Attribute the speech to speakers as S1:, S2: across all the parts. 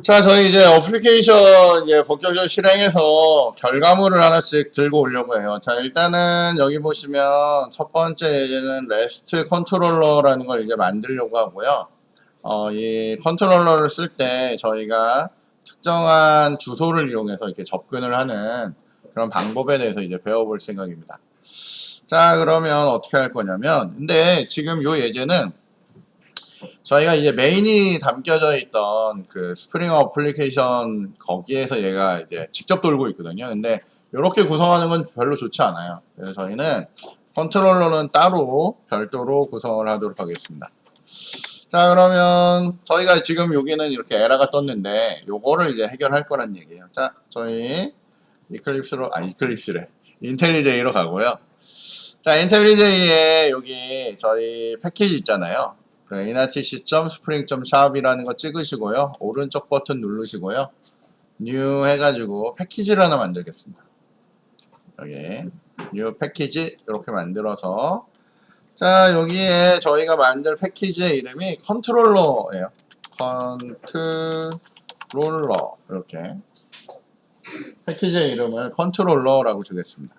S1: 자, 저희 이제 어플리케이션 이제 본격적으로 실행해서 결과물을 하나씩 들고 오려고 해요. 자, 일단은 여기 보시면 첫 번째 예제는 REST 컨트롤러라는 걸 이제 만들려고 하고요. 어, 이 컨트롤러를 쓸 때 저희가 특정한 주소를 이용해서 이렇게 접근을 하는 그런 방법에 대해서 이제 배워볼 생각입니다. 자, 그러면 어떻게 할 거냐면, 근데 지금 요 예제는 저희가 이제 메인이 담겨져 있던 그 스프링 어플리케이션 거기에서 얘가 이제 직접 돌고 있거든요. 근데 이렇게 구성하는 건 별로 좋지 않아요. 그래서 저희는 컨트롤러는 따로 별도로 구성을 하도록 하겠습니다. 자 그러면 저희가 지금 여기는 이렇게 에러가 떴는데 요거를 이제 해결할 거란 얘기예요. 자 저희 이클립스로 아 이클립스래 인텔리제이로 가고요. 자 인텔리제이에 여기 저희 패키지 있잖아요. 그 inatc.spring.shop이라는 거 찍으시고요. 오른쪽 버튼 누르시고요. new 해가지고 패키지를 하나 만들겠습니다. 여기 new 패키지 이렇게 만들어서 자 여기에 저희가 만들 패키지의 이름이 컨트롤러예요. 컨트롤러 이렇게 패키지의 이름을 컨트롤러라고 주겠습니다.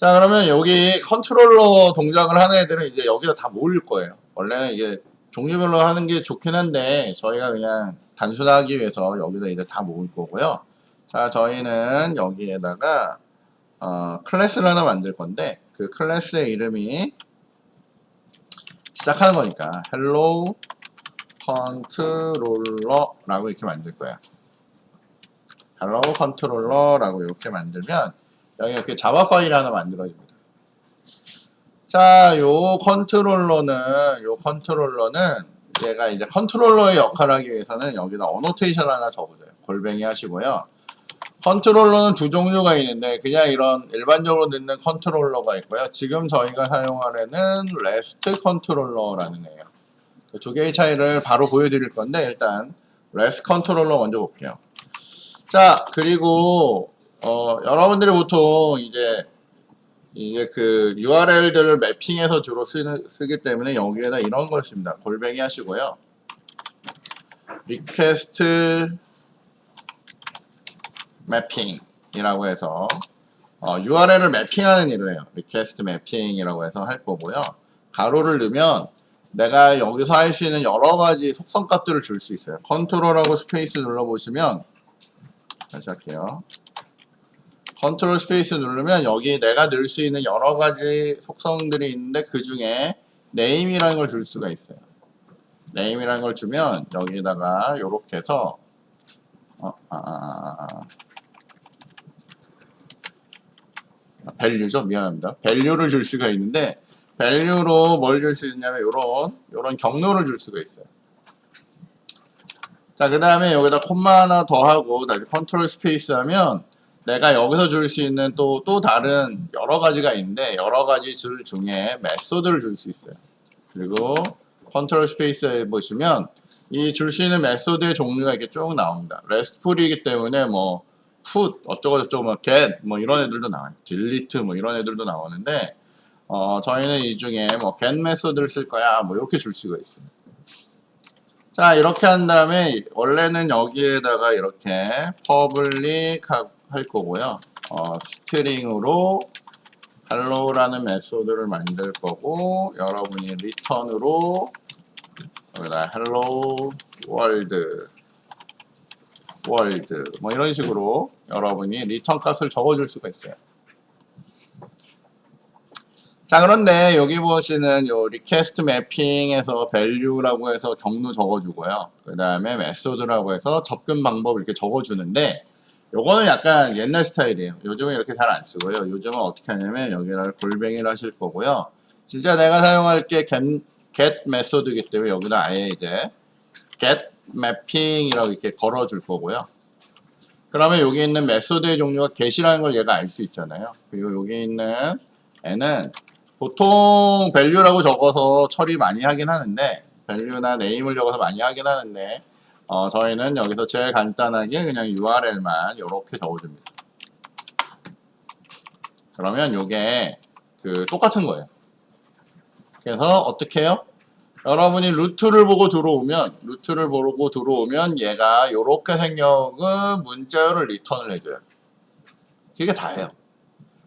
S1: 자 그러면 여기 컨트롤러 동작을 하는 애들은 이제 여기다 다 모일 거예요. 원래는 이게 종류별로 하는 게 좋긴 한데 저희가 그냥 단순하기 위해서 여기다 이제 다 모을 거고요. 자 저희는 여기에다가 어, 클래스를 하나 만들 건데 그 클래스의 이름이 시작하는 거니까 hello controller라고 이렇게 만들 거야. Hello controller라고 이렇게 만들면 여기 이렇게 자바 파일 하나 만들어집니다. 자, 요 컨트롤러는 요 컨트롤러는 얘가 이제 컨트롤러의 역할을 하기 위해서는 여기다 어노테이션 하나 적어줘요. 골뱅이 하시고요. 컨트롤러는 두 종류가 있는데 그냥 이런 일반적으로 넣는 컨트롤러가 있고요. 지금 저희가 사용하려는 REST 컨트롤러라는 애예요. 그두 개의 차이를 바로 보여드릴 건데 일단 REST 컨트롤러 먼저 볼게요. 자, 그리고 어, 여러분들이 보통 이제 이게 그 URL들을 매핑해서 주로 쓰는, 쓰기 때문에 여기에다 이런 걸 씁니다. 골뱅이 하시고요. request mapping이라고 해서 어, URL을 매핑하는 일을 해요. request mapping이라고 해서 할 거고요. 가로를 넣으면 내가 여기서 할 수 있는 여러 가지 속성 값들을 줄 수 있어요. 컨트롤하고 스페이스 눌러보시면 다시 할게요. 컨트롤 스페이스 누르면 여기 내가 넣을 수 있는 여러 가지 속성들이 있는데 그 중에 네임이라는 걸 줄 수가 있어요. 네임이라는 걸 주면 여기다가 이렇게 해서 어, 아, 아, 아, 아. 밸류죠 미안합니다. 밸류를 줄 수가 있는데 밸류로 뭘 줄 수 있냐면 요런 요런 경로를 줄 수가 있어요. 자, 그 다음에 여기다 콤마 하나 더 하고 다시 컨트롤 스페이스 하면 내가 여기서 줄 수 있는 또, 또 다른 여러 가지가 있는데 여러 가지 줄 중에 메소드를 줄 수 있어요. 그리고 컨트롤 스페이스에 보시면 이 줄 수 있는 메소드의 종류가 이렇게 쭉 나옵니다. RESTful이기 때문에 뭐 put 어쩌고 저쩌고 뭐 get 뭐 이런 애들도 나와요. delete 뭐 이런 애들도 나오는데 어, 저희는 이 중에 뭐 get 메소드를 쓸 거야 뭐 이렇게 줄 수가 있어요. 자 이렇게 한 다음에 원래는 여기에다가 이렇게 public 하- 할 거고요. 어, 스트링으로 hello라는 메소드를 만들 거고 여러분이 return으로 여기다 hello world world 뭐 이런 식으로 여러분이 return 값을 적어줄 수가 있어요. 자 그런데 여기 보시는 요 request mapping에서 value라고 해서 경로 적어주고요. 그 다음에 method라고 해서 접근 방법 이렇게 적어주는데 요거는 약간 옛날 스타일이에요. 요즘은 이렇게 잘 안 쓰고요. 요즘은 어떻게 하냐면 여기를 골뱅이를 하실 거고요. 진짜 내가 사용할 게 get, get method이기 때문에 여기다 아예 이제 get mapping이라고 이렇게 걸어줄 거고요. 그러면 여기 있는 메소드의 종류가 get이라는 걸 얘가 알 수 있잖아요. 그리고 여기 있는 애는 보통 value라고 적어서 처리 많이 하긴 하는데 value나 name을 적어서 많이 하긴 하는데 어, 저희는 여기서 제일 간단하게 그냥 URL만 이렇게 적어줍니다. 그러면 이게 그 똑같은 거예요. 그래서 어떻게 해요? 여러분이 루트를 보고 들어오면 루트를 보고 들어오면 얘가 이렇게 생겨은 문자열을 리턴을 해줘요. 그게 다예요.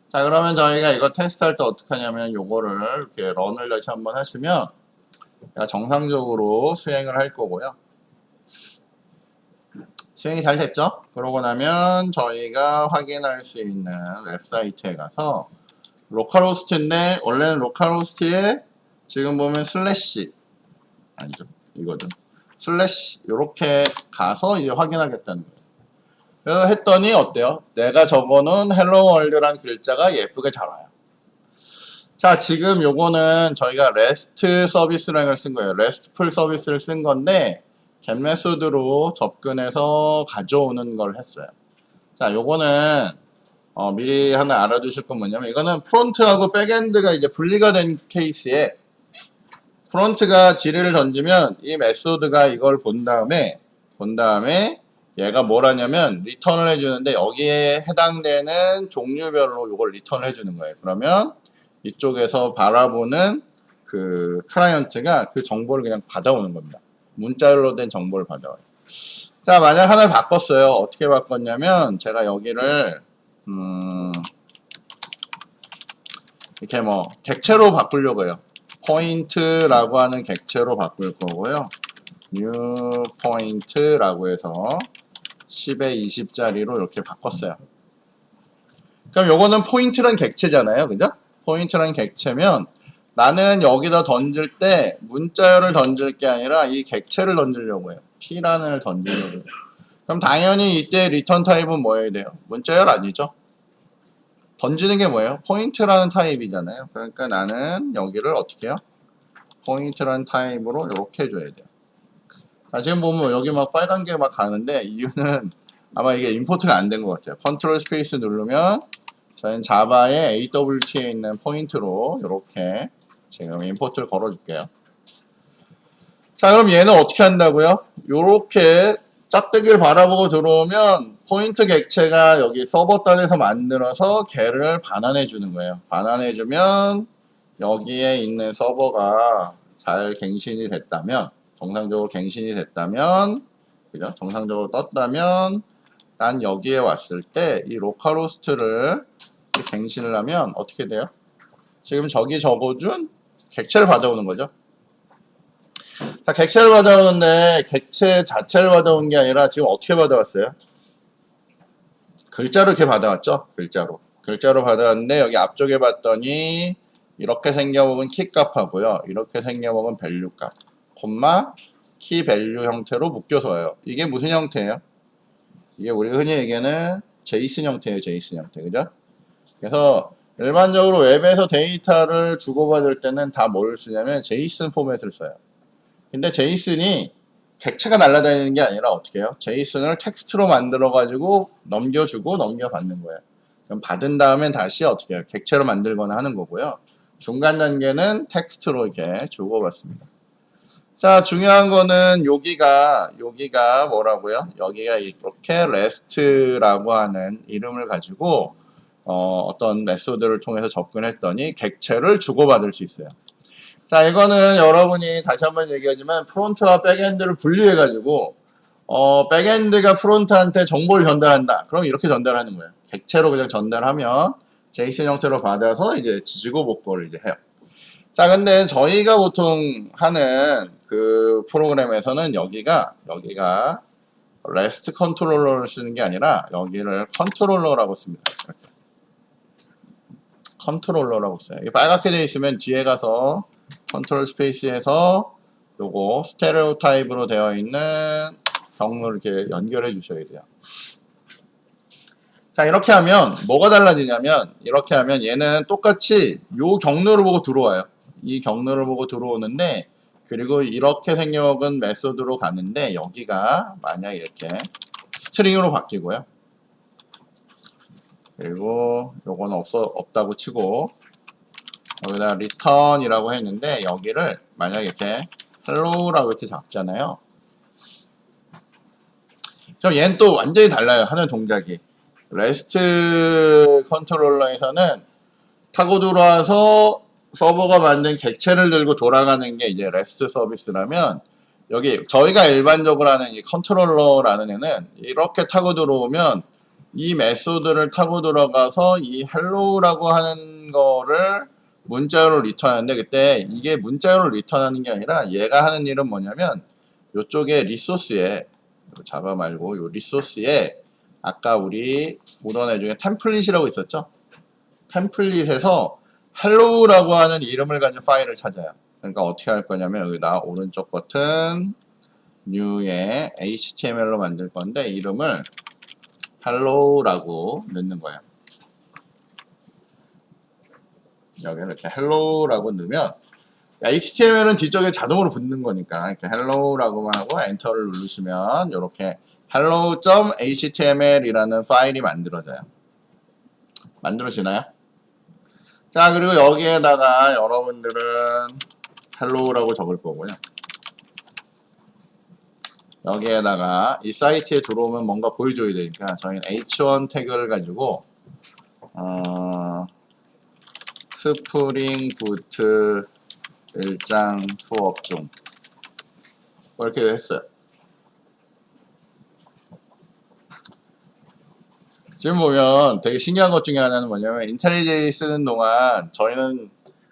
S1: 자 그러면 저희가 이거 테스트할 때 어떻게 하냐면 요거를 이렇게 런을 다시 한번 하시면 정상적으로 수행을 할 거고요. 수행이 잘 됐죠? 그러고 나면 저희가 확인할 수 있는 웹사이트에 가서 로컬 호스트인데 원래는 로컬 호스트에 지금 보면 슬래시 아니죠 이거죠 슬래시 이렇게 가서 이제 확인하겠다는 거예요. 그래서 했더니 어때요? 내가 적어놓은 헬로 월드란 글자가 예쁘게 잘 와요. 자 지금 요거는 저희가 REST 서비스라는 걸 쓴 거예요. RESTful 서비스를 쓴 건데 get 메소드로 접근해서 가져오는 걸 했어요. 자 요거는 어, 미리 하나 알아두실 건 뭐냐면 이거는 프론트하고 백엔드가 이제 분리가 된 케이스에 프론트가 지뢰를 던지면 이 메소드가 이걸 본 다음에 본 다음에 얘가 뭘 하냐면 리턴을 해주는데 여기에 해당되는 종류별로 이걸 리턴을 해주는 거예요. 그러면 이쪽에서 바라보는 그 클라이언트가 그 정보를 그냥 받아오는 겁니다. 문자로 된 정보를 받아와요. 자, 만약 하나를 바꿨어요. 어떻게 바꿨냐면 제가 여기를 음, 이렇게 뭐 객체로 바꾸려고 해요. 포인트라고 하는 객체로 바꿀 거고요. new point라고 해서 10에 20짜리로 이렇게 바꿨어요. 그럼 요거는 포인트란 객체잖아요. 그죠? 포인트란 객체면 나는 여기다 던질 때 문자열을 던질 게 아니라 이 객체를 던지려고 해요. P란을 던지려고 해요. 그럼 당연히 이때 리턴 타입은 뭐여야 돼요? 문자열 아니죠? 던지는 게 뭐예요? 포인트라는 타입이잖아요. 그러니까 나는 여기를 어떻게 해요? 포인트라는 타입으로 이렇게 해줘야 돼요. 자, 지금 보면 여기 막 빨간 게 막 가는데 이유는 아마 이게 임포트가 안 된 것 같아요. 컨트롤 스페이스 누르면 저희는 자바의 AWT에 있는 포인트로 이렇게 지금 임포트를 걸어줄게요. 자, 그럼 얘는 어떻게 한다고요? 이렇게 짝대기를 바라보고 들어오면 포인트 객체가 여기 서버 단에서 만들어서 걔를 반환해 주는 거예요. 반환해 주면 여기에 있는 서버가 잘 갱신이 됐다면 정상적으로 갱신이 됐다면 그죠? 정상적으로 떴다면 난 여기에 왔을 때 이 로컬 호스트를 갱신을 하면 어떻게 돼요? 지금 저기 적어준 객체를 받아오는 거죠. 자, 객체를 받아오는데 객체 자체를 받아온 게 아니라 지금 어떻게 받아왔어요? 글자로 이렇게 받아왔죠? 글자로. 글자로 받아왔는데 여기 앞쪽에 봤더니 이렇게 생겨먹은 키 값하고요. 이렇게 생겨먹은 밸류 값. 콤마 키 밸류 형태로 묶여서 와요. 이게 무슨 형태예요? 이게 우리가 흔히 얘기하는 제이슨 형태예요. 제이슨 형태. 그죠? 그래서 일반적으로 웹에서 데이터를 주고받을 때는 다 뭘 쓰냐면 제이슨 포맷을 써요. 근데 제이슨이 객체가 날아다니는 게 아니라 어떻게 해요? 제이슨을 텍스트로 만들어 가지고 넘겨주고 넘겨받는 거예요. 그럼 받은 다음엔 다시 어떻게 해요? 객체로 만들거나 하는 거고요. 중간 단계는 텍스트로 이렇게 주고받습니다. 자, 중요한 거는 여기가 여기가 뭐라고요? 여기가 이렇게 REST라고 하는 이름을 가지고 어, 어떤 메소드를 통해서 접근했더니 객체를 주고받을 수 있어요. 자, 이거는 여러분이 다시 한번 얘기하지만 프론트와 백엔드를 분리해가지고 어, 백엔드가 프론트한테 정보를 전달한다. 그럼 이렇게 전달하는 거예요. 객체로 그냥 전달하면 제이슨 형태로 받아서 이제 지지고 복구를 이제 해요. 자, 근데 저희가 보통 하는 그 프로그램에서는 여기가 여기가 REST 컨트롤러를 쓰는 게 아니라 여기를 컨트롤러라고 씁니다. 이렇게. 컨트롤러라고 써요. 이게 빨갛게 되어 있으면 뒤에 가서 컨트롤 스페이스에서 요거 스테레오 타입으로 되어 있는 경로를 이렇게 연결해 주셔야 돼요. 자 이렇게 하면 뭐가 달라지냐면 이렇게 하면 얘는 똑같이 요 경로를 보고 들어와요. 이 경로를 보고 들어오는데 그리고 이렇게 생겨먹은 메소드로 가는데 여기가 만약 이렇게 스트링으로 바뀌고요. 그리고 요건 없어 없다고 치고 여기다 return이라고 했는데 여기를 만약 이렇게 hello라고 이렇게 잡잖아요. 그럼 얘는 또 완전히 달라요. 하는 동작이. REST 컨트롤러에서는 타고 들어와서 서버가 만든 객체를 들고 돌아가는 게 이제 REST 서비스라면 여기 저희가 일반적으로 하는 이 컨트롤러라는 애는 이렇게 타고 들어오면 이 메소드를 타고 들어가서 이 헬로우라고 하는 거를 문자로 리턴하는데 그때 이게 문자로 리턴하는 게 아니라 얘가 하는 일은 뭐냐면 요쪽에 리소스에 자바 말고 요 리소스에 아까 우리 보던 애 중에 템플릿이라고 있었죠? 템플릿에서 헬로우라고 하는 이름을 가진 파일을 찾아요. 그러니까 어떻게 할 거냐면 여기다 오른쪽 버튼 new에 html로 만들 건데 이름을 hello라고 넣는 거예요. 여기 이렇게 hello라고 넣으면 HTML은 뒤쪽에 자동으로 붙는 거니까 이렇게 hello라고만 하고 엔터를 누르시면 이렇게 hello.html이라는 파일이 만들어져요. 만들어지나요? 자 그리고 여기에다가 여러분들은 hello라고 적을 거고요. 여기에다가 이 사이트에 들어오면 뭔가 보여줘야 되니까 저희는 h1 태그를 가지고 어, 스프링 부트 일장 수업 중뭐 이렇게 했어요. 지금 보면 되게 신기한 것 중에 하나는 뭐냐면 인텔리제이 쓰는 동안 저희는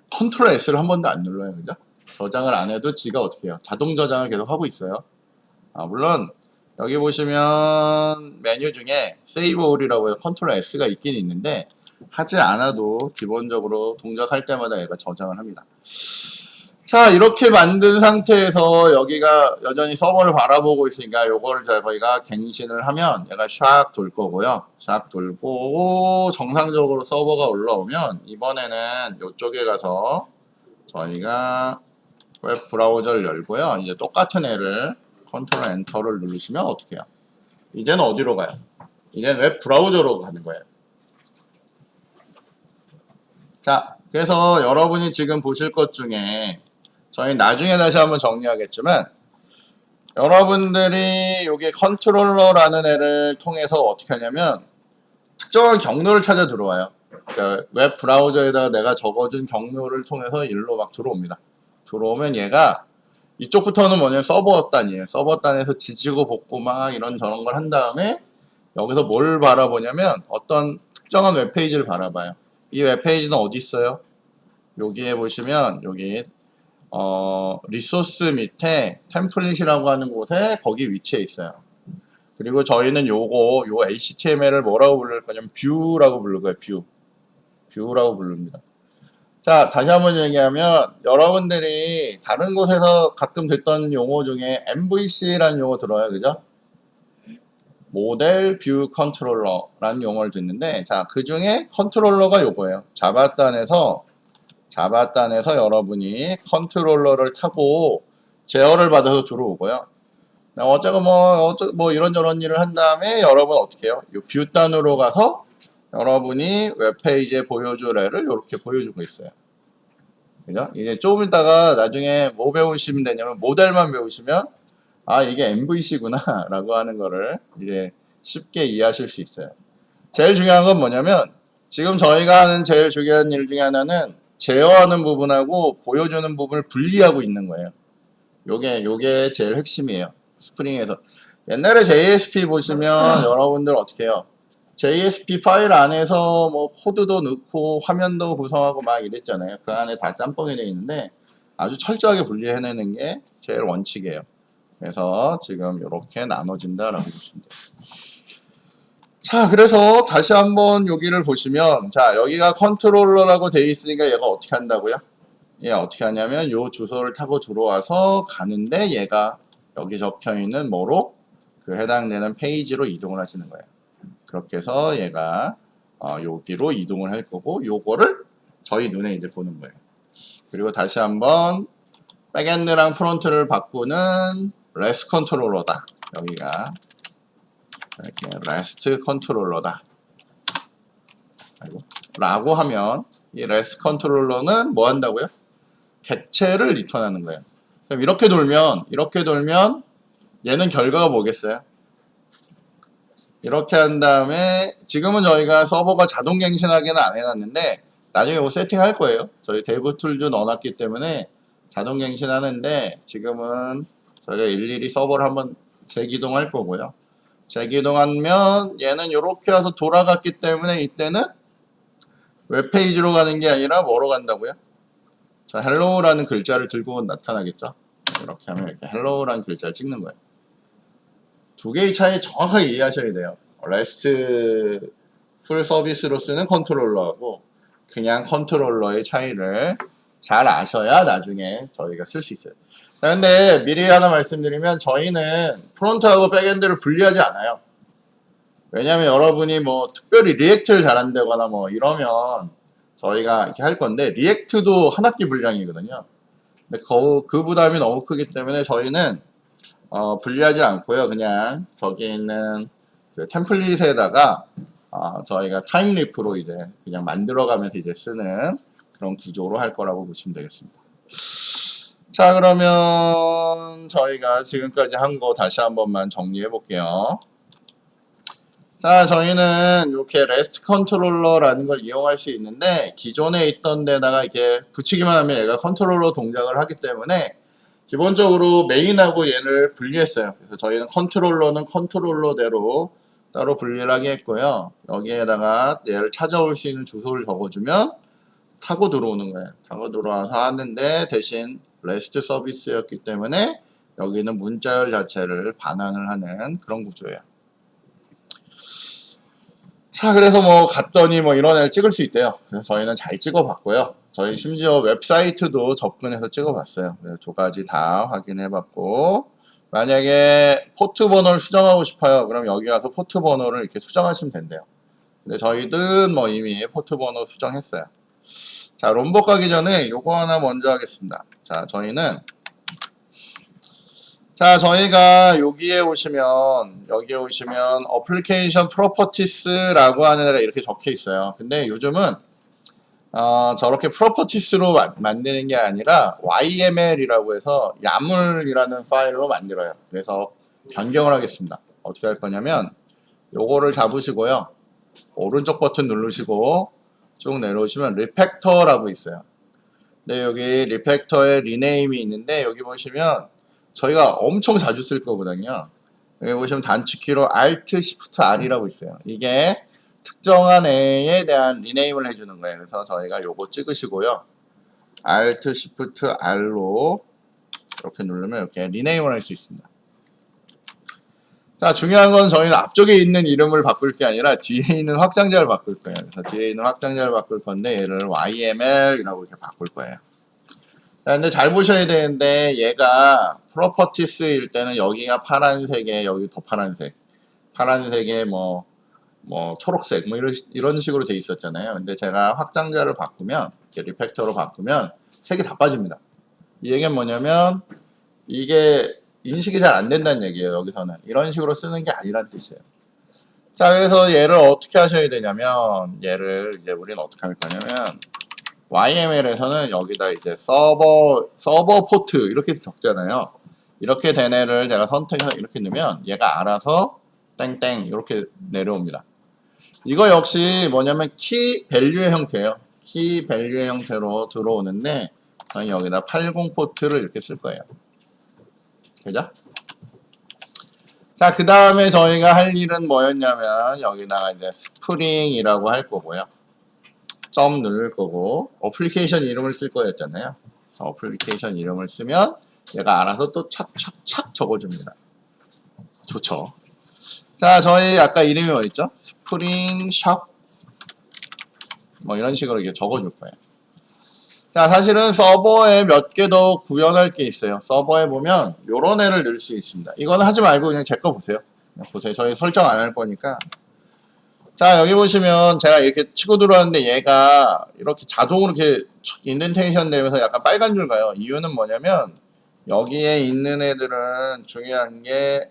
S1: 컨트롤 S를 한 번도 안 눌러요. 그죠? 저장을 안 해도 지가 어떻게 해요? 자동 저장을 계속 하고 있어요. 아, 물론 여기 보시면 메뉴 중에 세이브 올이라고 해서 컨트롤 S가 있긴 있는데 하지 않아도 기본적으로 동작할 때마다 얘가 저장을 합니다. 자 이렇게 만든 상태에서 여기가 여전히 서버를 바라보고 있으니까 요거를 저희가 갱신을 하면 얘가 샥 돌 거고요. 샥 돌고 정상적으로 서버가 올라오면 이번에는 이쪽에 가서 저희가 웹 브라우저를 열고요. 이제 똑같은 애를 컨트롤 엔터를 누르시면 어떻게 해요? 이제는 어디로 가요? 이제는 웹 브라우저로 가는 거예요. 자, 그래서 여러분이 지금 보실 것 중에 저희 나중에 다시 한번 정리하겠지만 여러분들이 여기 컨트롤러라는 애를 통해서 어떻게 하냐면 특정한 경로를 찾아 들어와요. 그러니까 웹 브라우저에다가 내가 적어준 경로를 통해서 일로 막 들어옵니다. 들어오면 얘가 이쪽부터는 뭐냐면 서버 단이에요. 서버 단에서 지지고 볶고 막 이런 저런 걸 한 다음에 여기서 뭘 바라보냐면 어떤 특정한 웹페이지를 바라봐요. 이 웹페이지는 어디 있어요? 여기에 보시면 여기 어, 리소스 밑에 템플릿이라고 하는 곳에 거기 위치해 있어요. 그리고 저희는 요거 요 HTML을 뭐라고 부를 거냐면 뷰라고 부를 거예요. 뷰. 뷰라고 부릅니다. 자, 다시 한번 얘기하면 여러분들이 다른 곳에서 가끔 듣던 용어 중에 MVC라는 용어 들어요. 그죠? 모델 뷰 컨트롤러라는 용어를 듣는데 자, 그 중에 컨트롤러가 요거예요. 자바단에서 자바단에서 여러분이 컨트롤러를 타고 제어를 받아서 들어오고요. 어쩌고 뭐, 어쩌고 뭐 이런저런 일을 한 다음에 여러분 어떻게 해요? 이 뷰단으로 가서 여러분이 웹페이지에 보여줄 애를 이렇게 보여주고 있어요. 그죠? 이제 조금 있다가 나중에 뭐 배우시면 되냐면 모델만 배우시면 아 이게 MVC구나 라고 하는 거를 이제 쉽게 이해하실 수 있어요. 제일 중요한 건 뭐냐면 지금 저희가 하는 제일 중요한 일 중에 하나는 제어하는 부분하고 보여주는 부분을 분리하고 있는 거예요. 요게 요게 제일 핵심이에요. 스프링에서 옛날에 JSP 보시면 여러분들 어떻게 해요? JSP 파일 안에서 뭐 코드도 넣고 화면도 구성하고 막 이랬잖아요. 그 안에 다 짬뽕이 되어 있는데 아주 철저하게 분리해내는 게 제일 원칙이에요. 그래서 지금 이렇게 나눠진다라고 보시면 돼요. 자, 그래서 다시 한번 여기를 보시면 자, 여기가 컨트롤러라고 되어 있으니까 얘가 어떻게 한다고요? 얘 어떻게 하냐면 요 주소를 타고 들어와서 가는데 얘가 여기 적혀 있는 뭐로 그 해당되는 페이지로 이동을 하시는 거예요. 그렇게 해서 얘가 어, 여기로 이동을 할 거고 요거를 저희 눈에 이제 보는 거예요. 그리고 다시 한번 백엔드랑 프론트를 바꾸는 레스 컨트롤러다. 여기가 이렇게 레스트 컨트롤러다. 라고 하면 이 레스트 컨트롤러는 뭐 한다고요? 객체를 리턴하는 거예요. 그럼 이렇게 돌면 이렇게 돌면 얘는 결과가 뭐겠어요? 이렇게 한 다음에 지금은 저희가 서버가 자동 갱신하기는 안 해놨는데 나중에 뭐 세팅할 거예요. 저희 데브 툴도 넣어놨기 때문에 자동 갱신하는데 지금은 저희가 일일이 서버를 한번 재기동할 거고요. 재기동하면 얘는 이렇게 와서 돌아갔기 때문에 이때는 웹페이지로 가는 게 아니라 뭐로 간다고요? 자, 헬로우라는 글자를 들고 나타나겠죠? 이렇게 하면 이렇게 헬로우라는 글자를 찍는 거예요. 두 개의 차이 정확하게 이해하셔야 돼요. 레스트 풀 서비스로 쓰는 컨트롤러하고 그냥 컨트롤러의 차이를 잘 아셔야 나중에 저희가 쓸 수 있어요. 자, 근데 미리 하나 말씀드리면 저희는 프론트하고 백엔드를 분리하지 않아요. 왜냐면 여러분이 뭐 특별히 리액트를 잘한다거나 뭐 이러면 저희가 이렇게 할 건데 리액트도 한 학기 분량이거든요. 근데 그, 그 부담이 너무 크기 때문에 저희는 어, 분리하지 않고요. 그냥 저기 있는 그 템플릿에다가 어, 저희가 타임리프로 이제 그냥 만들어가면서 이제 쓰는 그런 구조로 할 거라고 보시면 되겠습니다. 자 그러면 저희가 지금까지 한 거 다시 한 번만 정리해 볼게요. 자 저희는 이렇게 레스트 컨트롤러라는 걸 이용할 수 있는데 기존에 있던 데다가 이렇게 붙이기만 하면 얘가 컨트롤러 동작을 하기 때문에 기본적으로 메인하고 얘를 분리했어요. 그래서 저희는 컨트롤러는 컨트롤러대로 따로 분리를 하게 했고요. 여기에다가 얘를 찾아올 수 있는 주소를 적어주면 타고 들어오는 거예요. 타고 들어와서 하는데 대신 레스트 서비스였기 때문에 여기는 문자열 자체를 반환을 하는 그런 구조예요. 자, 그래서 뭐 갔더니 뭐 이런 애를 찍을 수 있대요. 그래서 저희는 잘 찍어봤고요. 저희 심지어 웹사이트도 접근해서 찍어봤어요. 두 가지 다 확인해봤고 만약에 포트 번호를 수정하고 싶어요. 그럼 여기 가서 포트 번호를 이렇게 수정하시면 된대요. 근데 저희는 뭐 이미 포트 번호 수정했어요. 자, 롬복 가기 전에 요거 하나 먼저 하겠습니다. 자, 저희는 자, 저희가 여기에 오시면 여기에 오시면 어플리케이션 프로퍼티스라고 하는 데가 이렇게 적혀 있어요. 근데 요즘은 어, 저렇게 프로퍼티스로 마- 만드는 게 아니라 YML이라고 해서 야물이라는 파일로 만들어요. 그래서 변경을 하겠습니다. 어떻게 할 거냐면 요거를 잡으시고요. 오른쪽 버튼 누르시고 쭉 내려오시면 리팩터라고 있어요. 근데 여기 리팩터에 리네임이 있는데 여기 보시면 저희가 엄청 자주 쓸 거거든요. 여기 보시면 단축키로 Alt Shift R이라고 있어요. 이게 특정한 애에 대한 리네임을 해주는 거예요. 그래서 저희가 요거 찍으시고요. Alt Shift R로 이렇게 누르면 이렇게 리네임을 할 수 있습니다. 자, 중요한 건 저희는 앞쪽에 있는 이름을 바꿀 게 아니라 뒤에 있는 확장자를 바꿀 거예요. 그래서 뒤에 있는 확장자를 바꿀 건데 얘를 YML이라고 이렇게 바꿀 거예요. 자, 근데 잘 보셔야 되는데 얘가 프로퍼티스일 때는 여기가 파란색에 여기 더 파란색, 파란색에 뭐, 뭐 초록색 뭐 이런, 이런 식으로 돼 있었잖아요. 근데 제가 확장자를 바꾸면 리팩터로 바꾸면 색이 다 빠집니다. 이 얘기는 뭐냐면 이게 인식이 잘 안 된다는 얘기예요. 여기서는 이런 식으로 쓰는 게 아니란 뜻이에요. 자, 그래서 얘를 어떻게 하셔야 되냐면 얘를 이제 우리는 어떻게 할 거냐면 YML에서는 여기다 이제 서버 서버 포트 이렇게 적잖아요. 이렇게 된 애를 내가 선택해서 이렇게 넣으면 얘가 알아서 땡땡 이렇게 내려옵니다. 이거 역시 뭐냐면 키 밸류의 형태예요. 키 밸류의 형태로 들어오는데 저는 여기다 80 포트를 이렇게 쓸 거예요. 그죠? 자, 그 다음에 저희가 할 일은 뭐였냐면 여기다가 이제 스프링이라고 할 거고요. 점 누를 거고 어플리케이션 이름을 쓸 거였잖아요. 어플리케이션 이름을 쓰면 얘가 알아서 또 착착착 적어줍니다. 좋죠. 자, 저희 아까 이름이 뭐였죠? 스프링 샵. 뭐 이런 식으로 이렇게 적어줄 거예요. 자, 사실은 서버에 몇 개 더 구현할 게 있어요. 서버에 보면 요런 애를 넣을 수 있습니다. 이거는 하지 말고 그냥 제 거 보세요. 보세요. 저희 설정 안 할 거니까. 자, 여기 보시면 제가 이렇게 치고 들어왔는데 얘가 이렇게 자동으로 이렇게 인덴테이션 되면서 약간 빨간 줄 가요. 이유는 뭐냐면 여기에 있는 애들은 중요한 게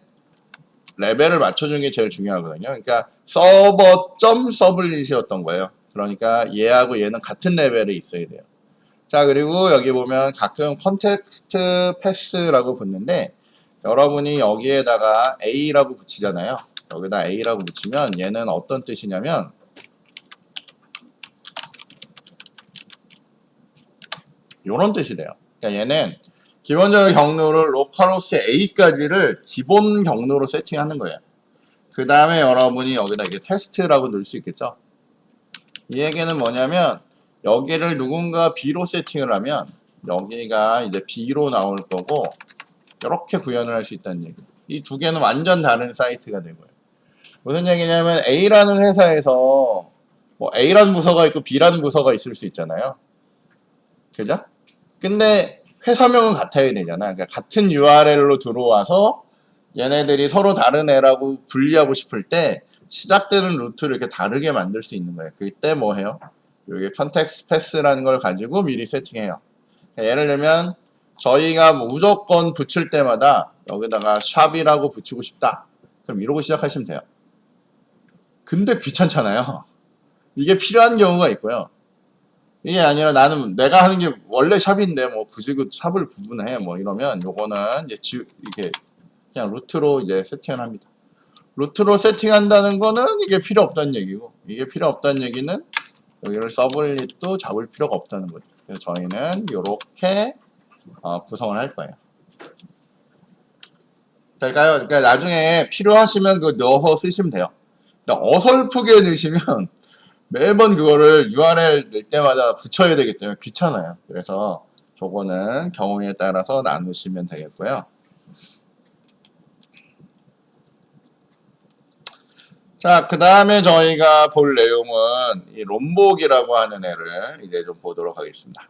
S1: 레벨을 맞춰주는 게 제일 중요하거든요. 그러니까 서버 점 서블릿이었던 거예요. 그러니까 얘하고 얘는 같은 레벨에 있어야 돼요. 자, 그리고 여기 보면 가끔 컨텍스트 패스라고 붙는데 여러분이 여기에다가 A라고 붙이잖아요. 여기다 A라고 붙이면 얘는 어떤 뜻이냐면 이런 뜻이래요. 그러니까 얘는 기본적인 경로를 로컬호스 A까지를 기본 경로로 세팅하는 거예요. 그 다음에 여러분이 여기다 이게 테스트라고 넣을 수 있겠죠. 이 얘기는 뭐냐면 여기를 누군가 B로 세팅을 하면 여기가 이제 B로 나올 거고 이렇게 구현을 할 수 있다는 얘기. 이 두 개는 완전 다른 사이트가 되고요. 무슨 얘기냐면 A라는 회사에서 뭐 A라는 부서가 있고 B라는 부서가 있을 수 있잖아요. 그죠? 근데 회사명은 같아야 되잖아. 그러니까 같은 URL로 들어와서 얘네들이 서로 다른 애라고 분리하고 싶을 때 시작되는 루트를 이렇게 다르게 만들 수 있는 거예요. 그때 뭐 해요? 여기 컨텍스트 패스라는 걸 가지고 미리 세팅해요. 그러니까 예를 들면 저희가 무조건 붙일 때마다 여기다가 샵이라고 붙이고 싶다. 그럼 이러고 시작하시면 돼요. 근데 귀찮잖아요. 이게 필요한 경우가 있고요. 이게 아니라 나는 내가 하는 게 원래 샵인데 뭐 굳이 그 샵을 구분해 뭐 이러면 요거는 이제 지, 이렇게 그냥 루트로 이제 세팅을 합니다. 루트로 세팅한다는 거는 이게 필요 없다는 얘기고 이게 필요 없다는 얘기는 여기를 서블릿도 잡을 필요가 없다는 거죠. 그래서 저희는 이렇게 어, 구성을 할 거예요. 될까요? 그러니까 나중에 필요하시면 그 넣어서 쓰시면 돼요. 그러니까 어설프게 넣으시면 매번 그거를 URL 낼 때마다 붙여야 되기 때문에 귀찮아요. 그래서 저거는 경우에 따라서 나누시면 되겠고요. 자, 그 다음에 저희가 볼 내용은 이 롬복이라고 하는 애를 이제 좀 보도록 하겠습니다.